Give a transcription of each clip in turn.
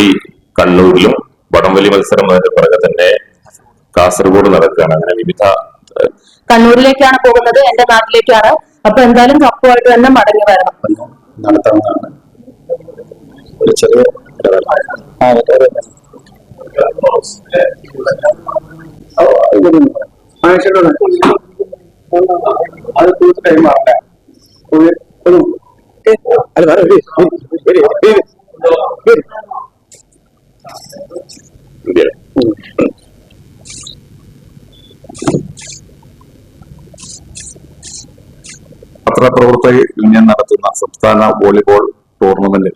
വടംവലി കണ്ണൂരിലും വടംവലി മത്സരം അതിന്റെ പുറകെ തന്നെ കാസർഗോഡ് നടക്കുകയാണ് അങ്ങനെ വിവിധ കണ്ണൂരിലേക്കാണ് പോകുന്നത് എന്റെ നാട്ടിലേക്കാണ് അപ്പൊ എന്തായാലും കപ്പുമായിട്ട് തന്നെ മടങ്ങി വരണം നടത്താവുന്നതാണ് ഒരു ചെറിയ. അത് തീർച്ച ടൈം ഒരു- ഒരു- ഏ, അല്ല വേറെ ഒരു- ഒരു- ഒരു- ഒരു- ഒരു- ഇന്ത്യ പത്രപ്രവർത്തക യൂണിയൻ നടത്തുന്ന സംസ്ഥാന വോളിബോൾ ടൂർണമെന്റിൽ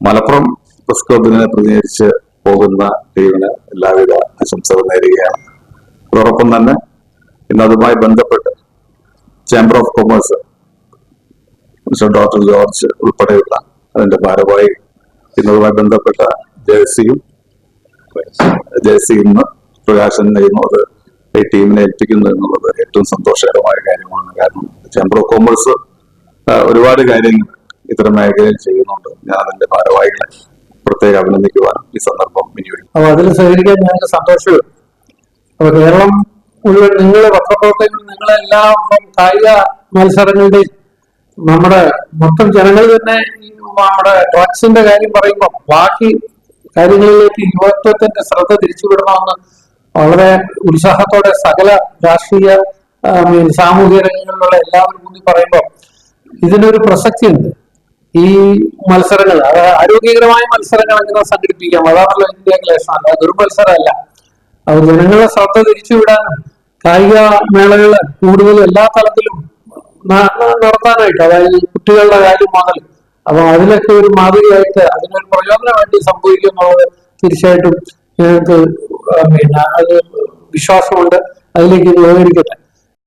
മലപ്പുറം പ്രസ് ക്ലബിനെ പ്രതിനിധീകരിച്ച് പോകുന്ന ടീമിന് എല്ലാവിധ ആശംസകൾ നേരുകയാണ്. അതോടൊപ്പം തന്നെ ഇന്ന് അതുമായി ബന്ധപ്പെട്ട് chamber of commerce mister doctor George ഉൾപ്പെടെയുള്ള അതിന്റെ ഭാരവാഹി ഇന്നതുമായി ബന്ധപ്പെട്ട ജേഴ്സിയും ഇന്ന് പ്രകാശൻ അത് ഈ ടീമിനെ ഏൽപ്പിക്കുന്നു എന്നുള്ളത് ഏറ്റവും സന്തോഷകരമായ കാര്യമാണ്. കാരണം ചേംബർ ഓഫ് കോമേഴ്സ് ഒരുപാട് കാര്യങ്ങൾ ഇത്തരം മേഖലയിൽ ചെയ്യുന്നുണ്ട്. ഞാൻ അതിന്റെ ഭാരവാഹികളെ പ്രത്യേകം അഭിനന്ദിക്കുവാൻ ഈ സന്ദർഭം വിനിയോഗിക്കും അപ്പൊ അതിൽ സഹകരിക്കാൻ ഞങ്ങൾക്ക് സന്തോഷമുണ്ട്. അപ്പൊ കേരളം മുഴുവൻ നിങ്ങൾ പത്രപ്രവർത്തകർ നിങ്ങളെല്ലാം കായിക മത്സരങ്ങളുടെ നമ്മുടെ മൊത്തം ജനങ്ങൾ തന്നെ നമ്മുടെ ഡ്രഗ്സിന്റെ കാര്യം പറയുമ്പോൾ ബാക്കി കാര്യങ്ങളിലേക്ക് യുവത്വത്തിന്റെ ശ്രദ്ധ തിരിച്ചുവിടണമെന്ന് വളരെ ഉത്സാഹത്തോടെ സകല രാഷ്ട്രീയ സാമൂഹിക രംഗങ്ങളിലുള്ള എല്ലാവരും കൂടി പറയുമ്പോൾ ഇതിനൊരു പ്രസക്തിയുണ്ട്. ഈ മത്സരങ്ങൾ അതായത് ആരോഗ്യകരമായ മത്സരങ്ങൾ എങ്ങനെ സംഘടിപ്പിക്കാം? അതാണല്ലോ ഇന്ത്യ ക്ലേശം അല്ല അതൊരു മത്സരമല്ല അവർ ജനങ്ങളെ ശ്രദ്ധ തിരിച്ചുവിടാനും കായിക മേളകൾ കൂടുതൽ എല്ലാ തലത്തിലും നടത്താനായിട്ട് അതായത് കുട്ടികളുടെ കാര്യം മുതൽ അപ്പൊ അതിലൊക്കെ ഒരു മാതൃകയായിട്ട് അതിനൊരു പ്രയോജനമായിട്ട് സംഭവിക്കുന്നുള്ളത് തീർച്ചയായിട്ടും ഞങ്ങൾക്ക് പിന്നെ അത് വിശ്വാസമുണ്ട്. അതിലേക്ക് ഉപകരിക്കട്ടെ